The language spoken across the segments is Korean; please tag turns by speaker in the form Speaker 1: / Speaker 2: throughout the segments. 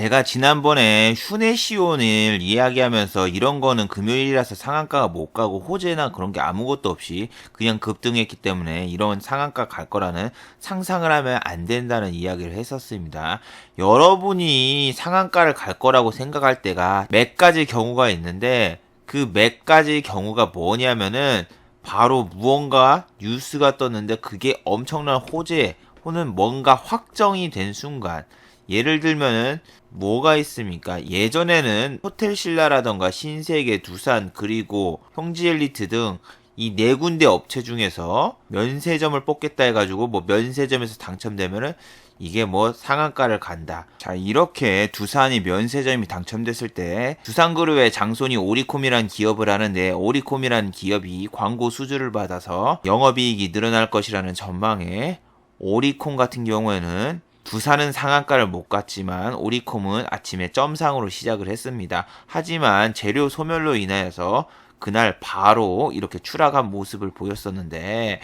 Speaker 1: 제가 지난번에 휴네시온을 이야기하면서 이런 거는 금요일이라서 상한가가 못 가고 호재나 그런 게 아무것도 없이 그냥 급등했기 때문에 이런 상한가 갈 거라는 상상을 하면 안 된다는 이야기를 했었습니다. 여러분이 상한가를 갈 거라고 생각할 때가 몇 가지 경우가 있는데 그 몇 가지 경우가 뭐냐면은 바로 무언가 뉴스가 떴는데 그게 엄청난 호재 혹은 뭔가 확정이 된 순간 예를 들면은 뭐가 있습니까? 예전에는 호텔 신라라던가 신세계, 두산 그리고 형지 엘리트 등 이 네 군데 업체 중에서 면세점을 뽑겠다 해가지고 뭐 면세점에서 당첨되면은 이게 뭐 상한가를 간다. 자 이렇게 두산이 면세점이 당첨됐을 때 두산그룹의 장손이 오리콤이란 기업을 하는데 오리콤이란 기업이 광고 수주를 받아서 영업이익이 늘어날 것이라는 전망에 오리콤 같은 경우에는 두산은 상한가를 못 갔지만 오리콤은 아침에 점상으로 시작을 했습니다. 하지만 재료 소멸로 인하여서 그날 바로 이렇게 추락한 모습을 보였었는데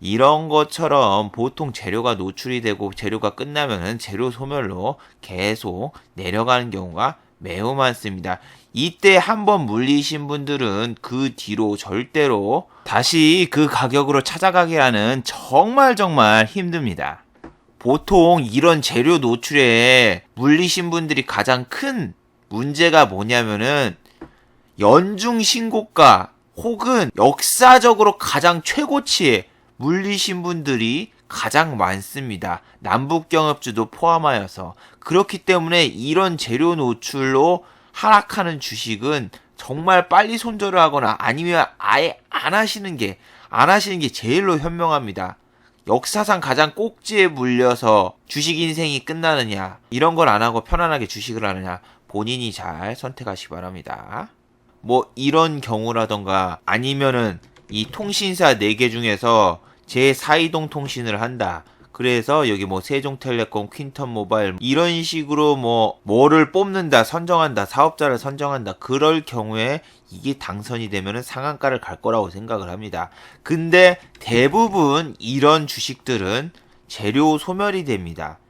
Speaker 1: 이런 것처럼 보통 재료가 노출이 되고 재료가 끝나면은 재료 소멸로 계속 내려가는 경우가 매우 많습니다. 이때 한번 물리신 분들은 그 뒤로 절대로 다시 그 가격으로 찾아가기라는 정말 정말 힘듭니다. 보통 이런 재료 노출에 물리신 분들이 가장 큰 문제가 뭐냐면은 연중 신고가 혹은 역사적으로 가장 최고치에 물리신 분들이 가장 많습니다. 남북경협주도 포함하여서. 그렇기 때문에 이런 재료 노출로 하락하는 주식은 정말 빨리 손절을 하거나 아니면 아예 안 하시는 게, 안 하시는 게 제일로 현명합니다. 역사상 가장 꼭지에 물려서 주식 인생이 끝나느냐, 이런 걸 안 하고 편안하게 주식을 하느냐, 본인이 잘 선택하시 기 바랍니다. 뭐 이런 경우라던가 아니면은 이 통신사 4개 중에서 제 4이동 통신을 한다. 그래서 여기 뭐 세종텔레콤, 퀸턴 모바일 이런 식으로 뭐 뭐를 뽑는다, 선정한다, 사업자를 선정한다. 그럴 경우에 이게 당선이 되면은 상한가를 갈 거라고 생각을 합니다. 근데 대부분 이런 주식들은 재료 소멸이 됩니다.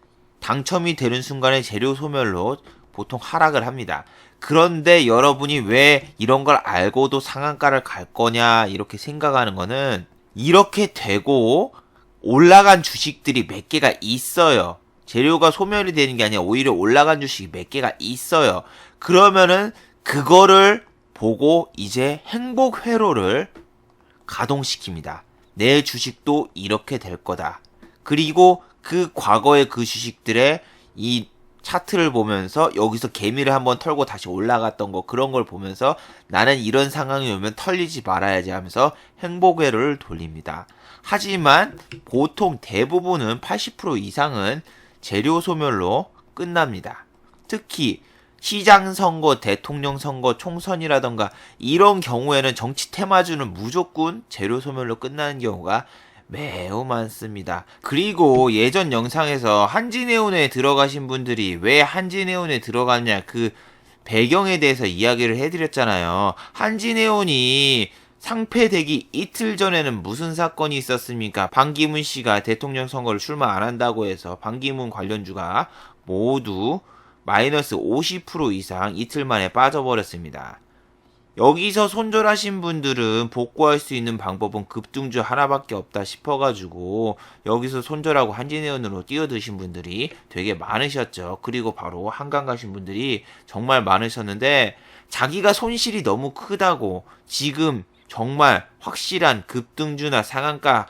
Speaker 1: 당첨이 되는 순간에 재료 소멸로 보통 하락을 합니다. 그런데 여러분이 왜 이런 걸 알고도 상한가를 갈 거냐 이렇게 생각하는 거는 이렇게 되고 올라간 주식들이 몇 개가 있어요. 재료가 소멸이 되는 게 아니라 오히려 올라간 주식이 몇 개가 있어요. 그러면은 그거를 보고 이제 행복 회로를 가동시킵니다. 내 주식도 이렇게 될 거다. 그리고 그 과거의 그 주식들의 이 차트를 보면서 여기서 개미를 한번 털고 다시 올라갔던 거 그런 걸 보면서 나는 이런 상황이 오면 털리지 말아야지 하면서 행복회를 돌립니다. 하지만 보통 대부분은 80% 이상은 재료 소멸로 끝납니다. 특히 시장 선거, 대통령 선거, 총선이라던가 이런 경우에는 정치 테마주는 무조건 재료 소멸로 끝나는 경우가 매우 많습니다. 그리고 예전 영상에서 한진해운에 들어가신 분들이 왜 한진해운에 들어갔냐 그 배경에 대해서 이야기를 해드렸잖아요. 한진해운이 상패되기 이틀 전에는 무슨 사건이 있었습니까? 반기문 씨가 대통령 선거를 출마 안 한다고 해서 반기문 관련주가 모두 마이너스 50% 이상 이틀 만에 빠져버렸습니다. 여기서 손절하신 분들은 복구할 수 있는 방법은 급등주 하나밖에 없다 싶어가지고 여기서 손절하고 한진해운으로 뛰어드신 분들이 되게 많으셨죠. 그리고 바로 한강 가신 분들이 정말 많으셨는데 자기가 손실이 너무 크다고 지금 정말 확실한 급등주나 상한가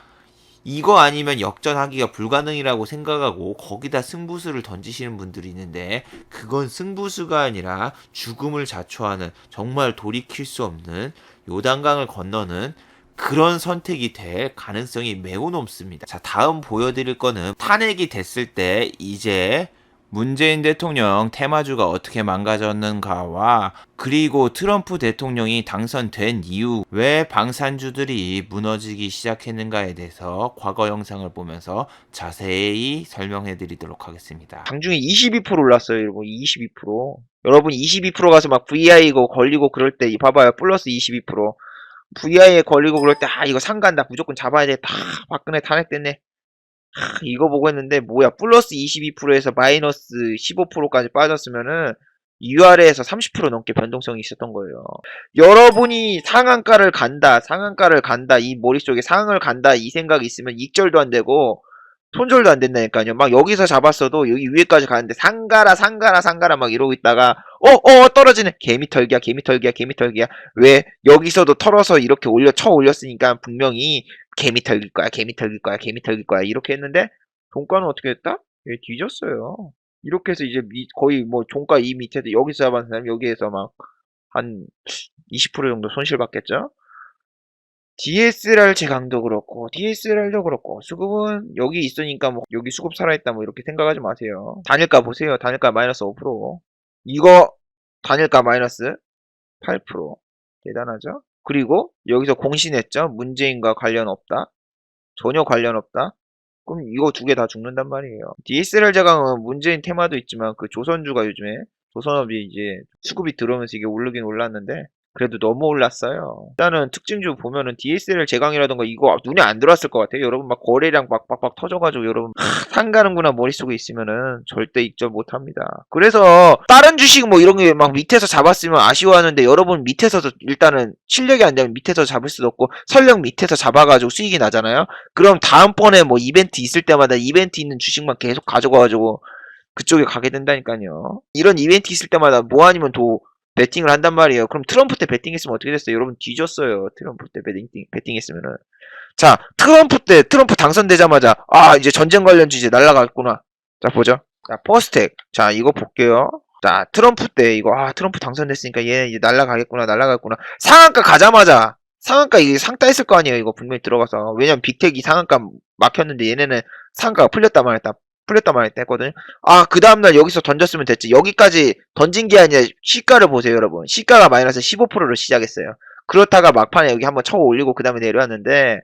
Speaker 1: 이거 아니면 역전하기가 불가능이라고 생각하고 거기다 승부수를 던지시는 분들이 있는데 그건 승부수가 아니라 죽음을 자초하는 정말 돌이킬 수 없는 요단강을 건너는 그런 선택이 될 가능성이 매우 높습니다. 자, 다음 보여드릴 거는 탄핵이 됐을 때 이제 문재인 대통령 테마주가 어떻게 망가졌는가와 그리고 트럼프 대통령이 당선된 이후 왜 방산주들이 무너지기 시작했는가에 대해서 과거 영상을 보면서 자세히 설명해 드리도록 하겠습니다.
Speaker 2: 장중에 22% 올랐어요. 여러분 22%. 여러분 22% 가서 막 VI고 걸리고 그럴 때이 봐봐요. 플러스 22%. VI에 걸리고 그럴 때 아 이거 상간다 무조건 잡아야 돼. 다 박근혜 탄핵됐네. 하, 이거 보고 했는데 뭐야 플러스 22%에서 마이너스 15%까지 빠졌으면은 UR에서 30% 넘게 변동성이 있었던 거예요. 여러분이 상한가를 간다, 상한가를 간다, 이 머릿속에 상을 간다 이 생각이 있으면 익절도 안 되고 손절도 안 된다니까요. 막 여기서 잡았어도 여기 위에까지 가는데 상가라 상가라 상가라 막 이러고 있다가 어 어 떨어지네 개미 털기야 개미 털기야 개미 털기야 왜 여기서도 털어서 이렇게 올려 쳐 올렸으니까 분명히 개미 털길 거야 개미 털길 거야 개미 털길 거야 이렇게 했는데 종가는 어떻게 했다? 예, 뒤졌어요. 이렇게 해서 이제 미- 거의 뭐 종가 이 밑에도 여기서 잡은 사람 여기에서 막 한 20% 정도 손실 받겠죠? DSR 제강도 그렇고 DSR도 그렇고 수급은 여기 있으니까 뭐 여기 수급 살아있다 뭐 이렇게 생각하지 마세요. 단일가 보세요. 단일가 마이너스 5% 이거 단일가 마이너스 8% 대단하죠? 그리고 여기서 공신했죠? 문재인과 관련 없다. 전혀 관련 없다. 그럼 이거 두 개 다 죽는단 말이에요. DSR 제강은 문재인 테마도 있지만 그 조선주가 요즘에 조선업이 이제 수급이 들어오면서 이게 오르긴 올랐는데 그래도 너무 올랐어요. 일단은 특징주 보면은 DSL 제강이라던가 이거 눈에 안 들어왔을 것 같아요. 여러분 막 거래량 막 빡빡 터져가지고 여러분 하, 상가는구나 머릿속에 있으면은 절대 익절 못합니다. 그래서 다른 주식 뭐 이런 게 막 밑에서 잡았으면 아쉬워하는데 여러분 밑에서도 일단은 실력이 안 되면 밑에서 잡을 수도 없고 설령 밑에서 잡아가지고 수익이 나잖아요. 그럼 다음번에 뭐 이벤트 있을 때마다 이벤트 있는 주식만 계속 가져가가지고 그쪽에 가게 된다니까요. 이런 이벤트 있을 때마다 뭐 아니면 또 베팅을 한단 말이에요. 그럼 트럼프 때 베팅했으면 어떻게 됐어요? 여러분 뒤졌어요. 트럼프 때 베팅, 베팅했으면은. 자, 트럼프 때 트럼프 당선되자마자 아 이제 전쟁 관련주 이제 날라갔구나. 자 보죠. 자 퍼스텍. 자 이거 볼게요. 자 트럼프 때 이거 아 트럼프 당선됐으니까 얘 이제 날라가겠구나 날라가겠구나. 상한가 가자마자 상한가 이게 상따 했을 거 아니에요. 이거 분명히 들어가서 왜냐면 빅텍이 상한가 막혔는데 얘네는 상한가가 풀렸다 말했다. 풀렸다 말했다 했거든요. 아, 그 다음날 여기서 던졌으면 됐지. 여기까지 던진 게 아니라 시가를 보세요, 여러분. 시가가 마이너스 15%로 시작했어요. 그렇다가 막판에 여기 한번 쳐 올리고 그 다음에 내려왔는데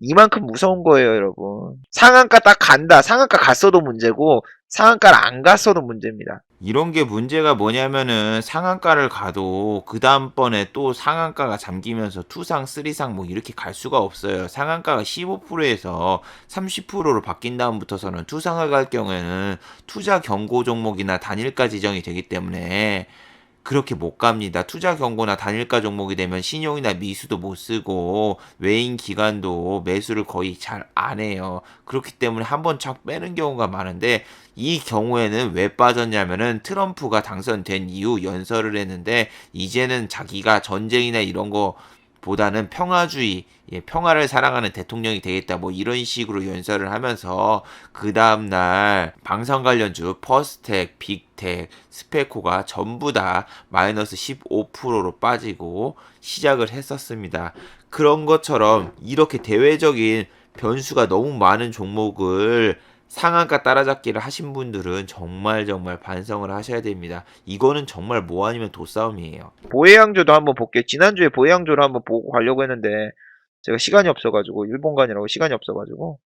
Speaker 2: 이만큼 무서운 거예요, 여러분. 상한가 딱 간다. 상한가 갔어도 문제고 상한가를 안 갔어도 문제입니다.
Speaker 1: 이런 게 문제가 뭐냐면은 상한가를 가도 그 다음번에 또 상한가가 잠기면서 투상, 쓰리상 뭐 이렇게 갈 수가 없어요. 상한가가 15%에서 30%로 바뀐 다음부터서는 투상을 갈 경우에는 투자 경고 종목이나 단일가 지정이 되기 때문에 그렇게 못 갑니다. 투자 경고나 단일가 종목이 되면 신용이나 미수도 못 쓰고 외인 기관도 매수를 거의 잘 안 해요. 그렇기 때문에 한 번 착 빼는 경우가 많은데 이 경우에는 왜 빠졌냐면은 트럼프가 당선된 이후 연설을 했는데 이제는 자기가 전쟁이나 이런 거 보다는 평화주의, 예, 평화를 사랑하는 대통령이 되겠다. 뭐 이런 식으로 연설을 하면서 그 다음날 방산 관련주 퍼스텍, 빅텍, 스페코가 전부 다 마이너스 15%로 빠지고 시작을 했었습니다. 그런 것처럼 이렇게 대외적인 변수가 너무 많은 종목을 상한가 따라잡기를 하신 분들은 정말 정말 반성을 하셔야 됩니다. 이거는 정말 뭐 아니면 도싸움이에요.
Speaker 2: 보해양조도 한번 볼게요. 지난주에 보해양조를 한번 보고 가려고 했는데 제가 시간이 없어가지고 일본 간이라고 시간이 없어가지고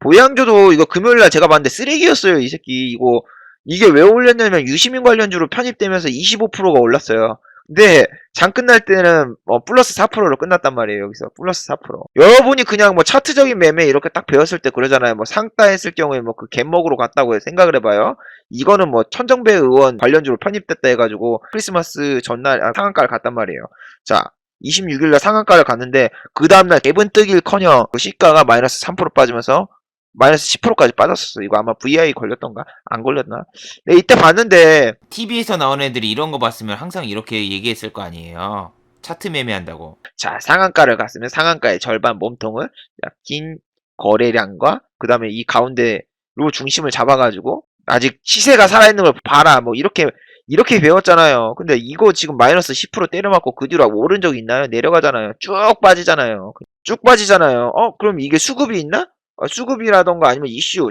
Speaker 2: 보해양조도 이거 금요일날 제가 봤는데 쓰레기였어요. 이 새끼 이거 이게 왜 올렸냐면 유시민 관련주로 편입되면서 25%가 올랐어요. 근데 장 끝날 때는 어, 플러스 4%로 끝났단 말이에요. 여기서 플러스 4%. 여러분이 그냥 뭐 차트적인 매매 이렇게 딱 배웠을 때 그러잖아요. 뭐 상따 했을 경우에 뭐그 갯먹으로 갔다고 생각을 해봐요. 이거는 뭐 천정배 의원 관련주로 편입됐다 해가지고 크리스마스 전날 아, 상한가를 갔단 말이에요. 자, 26일날 상한가를 갔는데 그 다음날 갭은 뜨길커녕 그 시가가 마이너스 3% 빠지면서 마이너스 10%까지 빠졌었어. 이거 아마 VI 걸렸던가? 안 걸렸나? 네, 이때 봤는데
Speaker 1: TV에서 나온 애들이 이런 거 봤으면 항상 이렇게 얘기했을 거 아니에요. 차트 매매한다고.
Speaker 2: 자 상한가를 갔으면 상한가의 절반 몸통을 긴 거래량과 그 다음에 이 가운데로 중심을 잡아가지고 아직 시세가 살아있는 걸 봐라 뭐 이렇게 이렇게 배웠잖아요. 근데 이거 지금 마이너스 10% 때려맞고 그 뒤로 오른 적 있나요? 내려가잖아요. 쭉 빠지잖아요. 쭉 빠지잖아요. 어 그럼 이게 수급이 있나? 어, 수급이라던가 아니면 이슈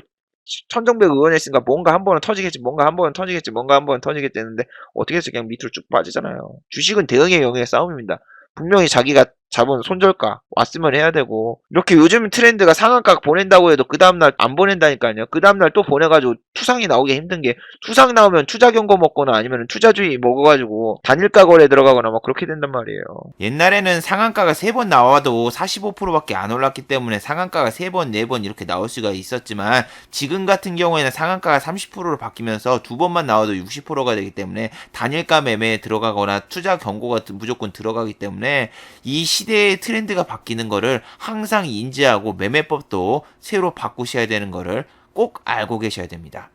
Speaker 2: 천정배 의원했으니까 뭔가 한 번은 터지겠지, 뭔가 한 번은 터지겠지, 뭔가 한 번은 터지겠지 했는데 어떻게 해서 그냥 밑으로 쭉 빠지잖아요. 주식은 대응의 영역의 싸움입니다. 분명히 자기가 자본 손절가 왔으면 해야 되고 이렇게 요즘 트렌드가 상한가 보낸다고 해도 그 다음날 안 보낸다니까요. 그 다음날 또 보내가지고 투상이 나오기 힘든 게 투상 나오면 투자 경고 먹거나 아니면 투자주의 먹어가지고 단일가 거래 들어가거나 막 그렇게 된단 말이에요.
Speaker 1: 옛날에는 상한가가 세 번 나와도 45%밖에 안 올랐기 때문에 상한가가 세 번, 네 번 이렇게 나올 수가 있었지만 지금 같은 경우에는 상한가가 30%로 바뀌면서 두 번만 나와도 60%가 되기 때문에 단일가 매매에 들어가거나 투자 경고가 무조건 들어가기 때문에 이 시대의 트렌드가 바뀌는 거를 항상 인지하고 매매법도 새로 바꾸셔야 되는 거를 꼭 알고 계셔야 됩니다.